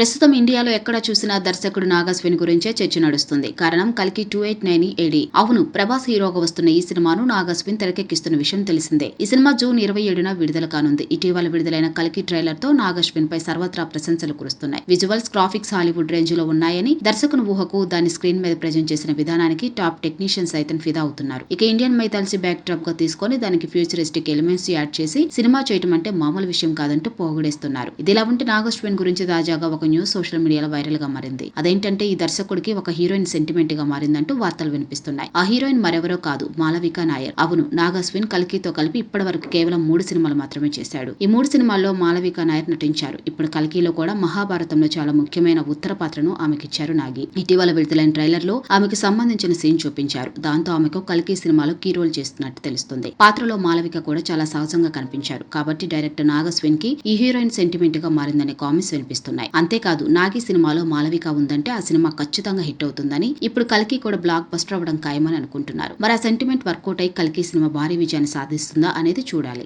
ప్రస్తుతం ఇండియాలో ఎక్కడ చూసినా దర్శకుడు నాగాశ్విన్ గురించే చర్చ నడుస్తుంది. కారణం కల్కి టూ ఎయిట్ నైన్ ఏడి అవును ప్రభాస్ హీరోగా వస్తున్న ఈ సినిమాను నాగస్విన్ తెరకెక్కిస్తున్న విషయం తెలిసిందే. ఈ సినిమా జూన్ ఇరవై ఏడున విడుదల కానుంది. ఇటీవల విడుదలైన కల్కి ట్రైలర్తో నాగాశ్విన్ పై సర్వత్రా ప్రశంసలు కురుస్తున్నాయి. విజువల్స్ గ్రాఫిక్స్ హాలీవుడ్ రేంజ్లో ఉన్నాయని దర్శకుని ఊహకు దాని స్క్రీన్ మీద ప్రజెంట్ చేసిన విధానానికి టాప్ టెక్నీషియన్స్ సైతం ఫిదా అవుతున్నారు. ఇక ఇండియన్ మైథాలజీ బ్యాక్ డ్రాప్గా తీసుకొని దానికి ఫ్యూచరిస్టిక్ ఎలిమెంట్స్ యాడ్ చేసి సినిమా చేయటం అంటే మామూలు విషయం కాదంటూ పోగొడేస్తున్నారు. ఇదిలా ఉంటే నాగాశ్విన్ గురించి తాజాగా ఒక న్యూస్ సోషల్ మీడియాలో వైరల్గా మారింది. అదేంటంటే ఈ దర్శకుడికి ఒక హీరోయిన్ సెంటిమెంట్గా మారిందంటూ వార్తలు వినిపిస్తున్నాయి. ఆ హీరోయిన్ మరెవరో కాదు మాలవిక నాయర్. అవును నాగస్విన్ కల్కితో కలిపి ఇప్పటి వరకు కేవలం మూడు సినిమాలు మాత్రమే చేశాడు. ఈ మూడు సినిమాల్లో మాలవిక నాయర్ నటించారు. ఇప్పుడు కల్కిలో కూడా మహాభారతంలో చాలా ముఖ్యమైన ఉత్తర పాత్రను ఆమెకిచ్చారు నాగి. ఇటీవల విడుదలైన ట్రైలర్లో ఆమెకు సంబంధించిన సీన్ చూపించారు. దాంతో ఆమెకు కల్కి సినిమాలో కీ రోల్ చేస్తున్నట్టు తెలుస్తుంది. పాత్రలో మాలవిక కూడా చాలా సహజంగా కనిపించారు. కాబట్టి డైరెక్టర్ నాగస్విన్కి ఈ హీరోయిన్ సెంటిమెంట్గా మారిందనే కామెంట్స్ వినిపిస్తున్నాయి. అంతే అంతేకాదు నాగి సినిమాలో మాలవిక ఉందంటే ఆ సినిమా ఖచ్చితంగా హిట్ అవుతుందని ఇప్పుడు కల్కి కూడా బ్లాక్ బస్టర్ అవ్వడం ఖాయమని అనుకుంటున్నారు. మరి ఆ సెంటిమెంట్ వర్కౌట్ అయి కల్కి సినిమా భారీ విజయాన్ని సాధిస్తుందా అనేది చూడాలి.